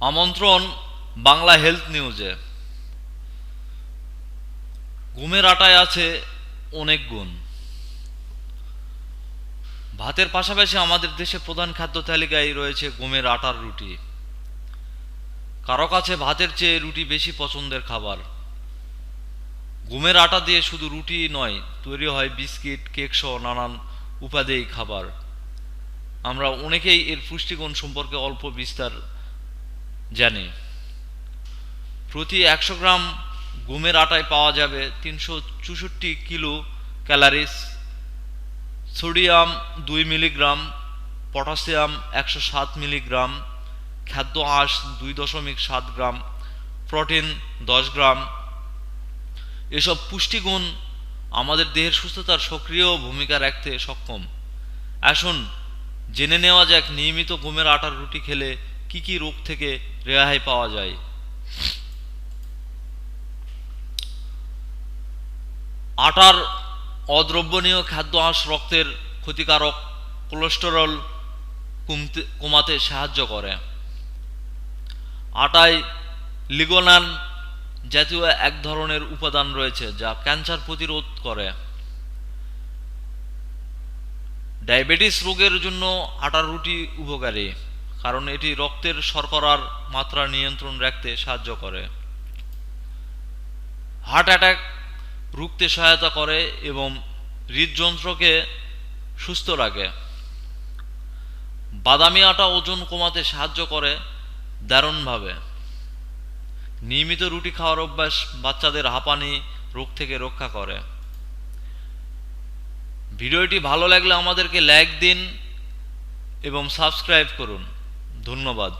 আমন্ত্রণ বাংলা হেলথ নিউজে। ঘুমের আটায় আছে অনেক গুণ। ভাতের পাশাপাশি আমাদের দেশে প্রধান খাদ্য তালিকায় রয়েছে গমের আটার রুটি। কারও কাছে ভাতের চেয়ে রুটি বেশি পছন্দের খাবার। গমের আটা দিয়ে শুধু রুটি নয়, তৈরি হয় বিস্কিট, কেক সহ নানান উপাদেয় খাবার। আমরা অনেকেই এর পুষ্টিগুণ সম্পর্কে অল্প বিস্তার জানি। প্রতি একশো গ্রাম গমের আটায় পাওয়া যাবে তিনশো চৌষট্টি কিলো ক্যালারিস সোডিয়াম দুই মিলিগ্রাম, পটাশিয়াম একশো সাত মিলিগ্রাম, খাদ্য আঁশ দুই দশমিক সাত গ্রাম, প্রোটিন দশ গ্রাম। এসব পুষ্টিগুণ আমাদের দেহের সুস্থতার সক্রিয় ভূমিকা রাখতে সক্ষম। আসুন, জেনে নেওয়া যাক নিয়মিত গমের আটার রুটি খেলে কি কি রোগ থেকে রেহাই পাওয়া যায়? আটার অদ্রব্যনীয় খাদ্য আঁশ রক্তের ক্ষতিকারক কোলেস্টেরল কমতে, কমাতে সাহায্য করে। আটায় লিগোনান জাতীয় এক ধরনের উপাদান রয়েছে যা ক্যান্সার প্রতিরোধ করে। ডায়াবেটিস রোগের জন্য আটার রুটি উপকারী। কারণ এটি রক্তের শর্করার মাত্রা নিয়ন্ত্রণ রাখতে সাহায্য করে। হার্ট অ্যাটাক রুখতে সহায়তা করে এবং হৃদযন্ত্রকে সুস্থ রাখে। বাদামি আটা ওজন কমাতে সাহায্য করে দারুণভাবে। নিয়মিত রুটি খাওয়ার অভ্যাস বাচ্চাদের হাঁপানি রোগ থেকে রক্ষা করে। ভিডিওটি ভালো লাগলে আমাদেরকে লাইক দিন এবং সাবস্ক্রাইব করুন। ধন্যবাদ।